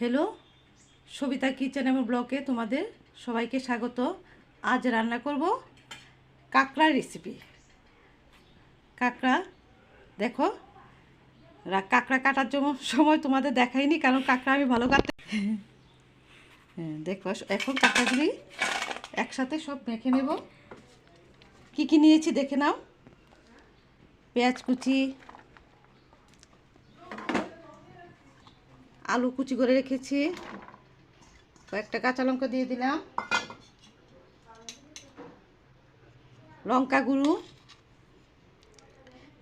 Hello, Sabita kitchen এবং ব্লকে তোমাদের সবাইকে স্বাগত। আজ রান্না করব কাঁকড়া রেসিপি কাঁকড়া, দেখো কাঁকড়া কাটার জন্য সময় তোমাদের দেখাইনি, কারণ কাঁকড়া আমি ভালো কাটতে হ্যাঁ দেখো, এখন কাঁকড়াগুলি একসাথে সব মেখে নেব। কি কি নিয়েছি দেখে নাও। পেঁয়াজ কুচি আলু কুচি করে রেখেছি। কয়েকটা কাঁচা লঙ্কা দিয়ে দিলাম। লঙ্কা গুঁড়ো।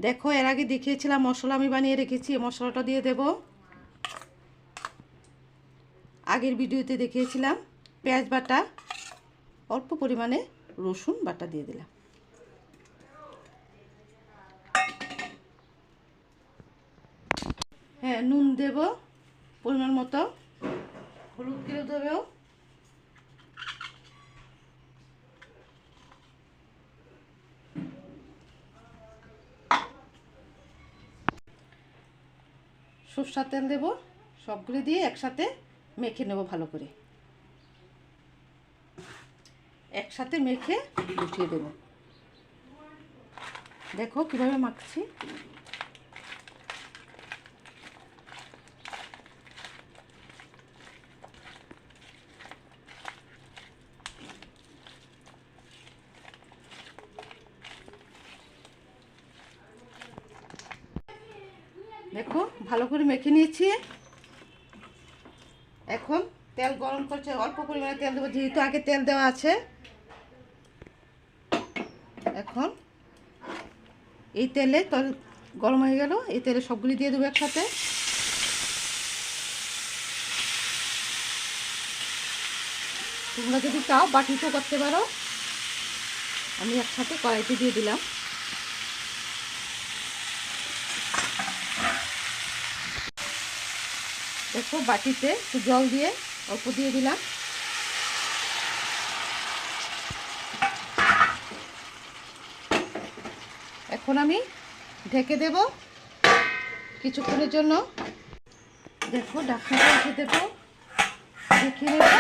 দেখো, এর আগে দেখিয়েছিলাম মশলা আমি বানিয়ে রেখেছি মশলাটা দিয়ে দেব। আগের ভিডিওতে দেখিয়েছিলাম পেঁয়াজ বাটা, অল্প পরিমাণে রসুন বাটা দিয়ে দিলাম। হ্যাঁ নুন দেব। পরিমাণ মতো হলুদ কিলো দেবেও। সরষার তেল দেবো, সবগুলি দিয়ে একসাথে মেখে নেব ভালো করে। একসাথে মেখে উঠিয়ে দেব। দেখো কীভাবে মাখছি। দেখো, ভালো করে মেখে নিয়েছি। এখন তেল গরম করছে, অল্প পরিমাণে তেল দেবো, যেহেতু আগে তেল দেওয়া আছে। এখন এই তেলে তেল গরম হয়ে গেল, এই তেলে সবগুলি দিয়ে দেবো একসাথে। তোমরা যদি চাও, বাটিতেও করতে পারো। আমি একসাথে কড়াইতে দিয়ে দিলাম। দেখো বাটিতে একটু জল দিয়ে অল্প দিয়ে দিলাম। এখন আমি ঢেকে দেব কিছুক্ষণের জন্য। দেখো ডাক্তারটা রেখে দেবো। দেখে নেব।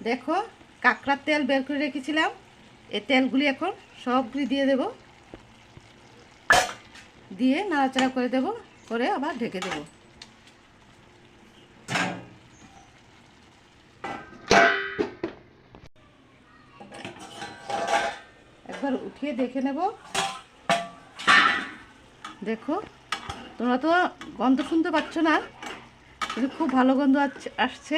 দেখো কাঁকড়ার তেল বের করে রেখেছিলাম। এই তেলগুলি এখন সবগুলি দিয়ে দেব। দিয়ে নাড়াচাড়া করে দেব, করে আবার ঢেকে দেবো। একবার উঠিয়ে দেখে নেব। দেখো, তোমরা তো গন্ধ শুনতে পাচ্ছ না, কিন্তু খুব ভালো গন্ধ আসছে।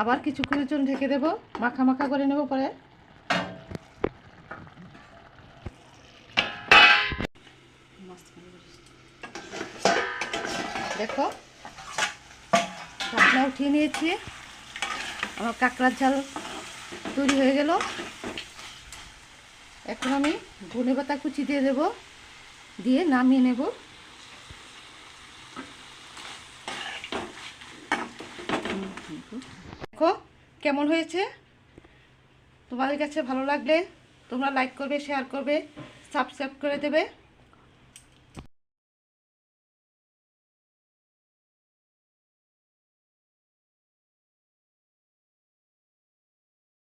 আবার কিছুক্ষণের জন্য ঢেকে দেবো, মাখা মাখা করে নেব পরে। দেখো ঢাকনা উঠিয়ে নিয়েছি। আমার কাঁকড়ার ঝাল তৈরি হয়ে গেল। এখন আমি ধনে পাতা কুচি দিয়ে দেব, দিয়ে নামিয়ে নেব। দেখো, কেমন হয়েছে? তোমাদের কাছে ভালো লাগলে তোমরা লাইক করবে শেয়ার করবে সাবস্ক্রাইব করে দেবে।